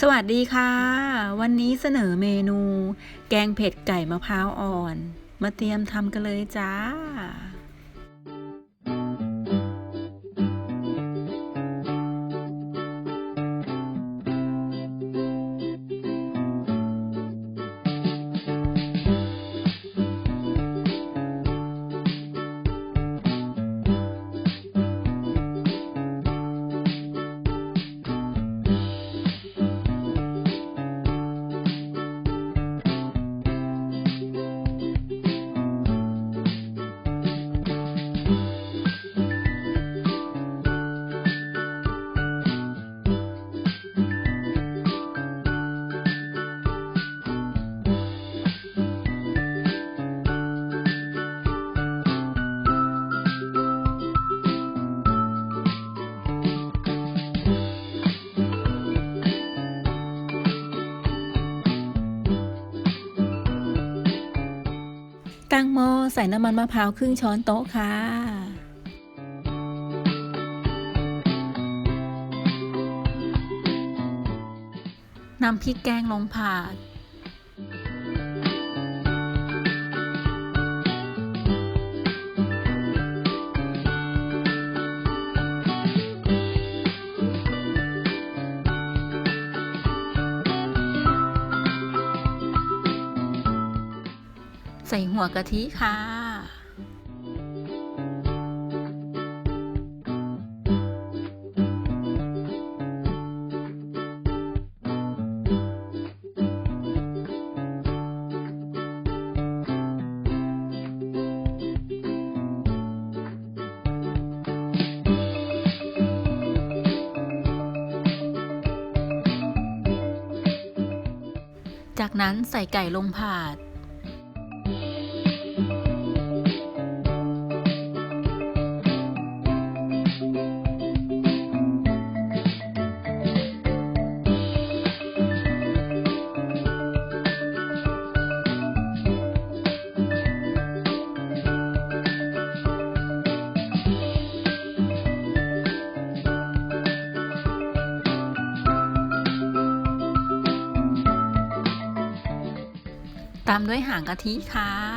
สวัสดีค่ะ วันนี้เสนอเมนู แกงเผ็ดไก่มะพร้าวอ่อน มาเตรียมทำกันเลยจ้า ตั้งหม้อใส่น้ำมันมะพร้าวครึ่งช้อนโต๊ะค่ะนำพริกแกงลงผัด ใส่หัวกะทิค่ะจากนั้นใส่ไก่ลงผัด ตามด้วยหางกะทิค่ะ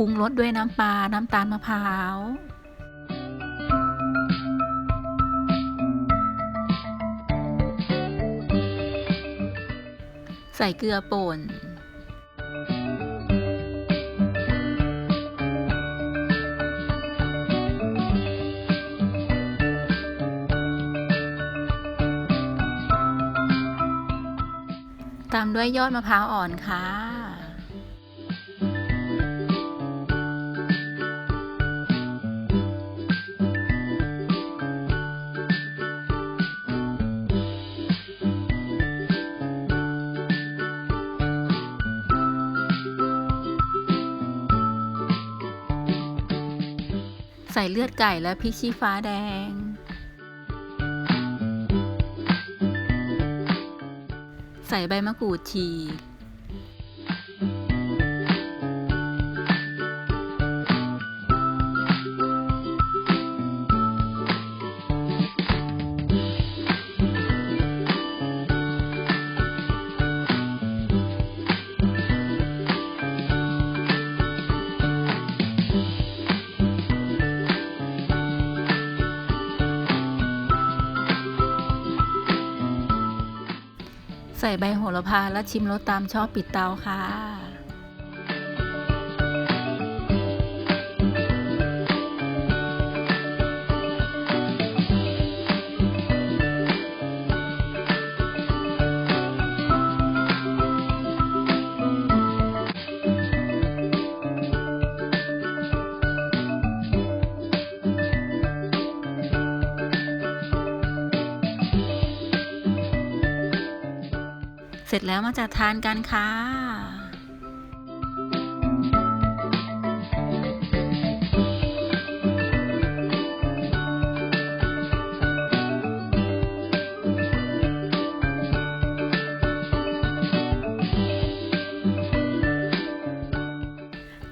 ปรุงรสด้วยน้ำปลา น้ำตาลมะพร้าวใส่เกลือป่น ตามด้วยยอดมะพร้าวอ่อนค่ะ ใส่เลือดไก่และพริกชี้ฟ้าแดง ใส่ใบมะกรูดฉีก ใส่ใบโหระพาและชิมรสตามชอบปิดเตาค่ะ เสร็จแล้วมาจัดทานกันค่ะ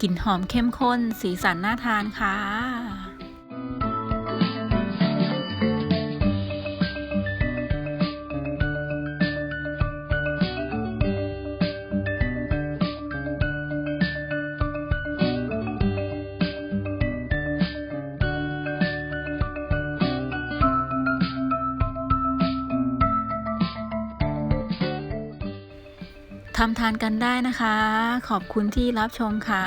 กลิ่นหอมเข้มข้น สีสันน่าทานค่ะ ทำทานกันได้นะคะ ขอบคุณที่รับชมค่ะ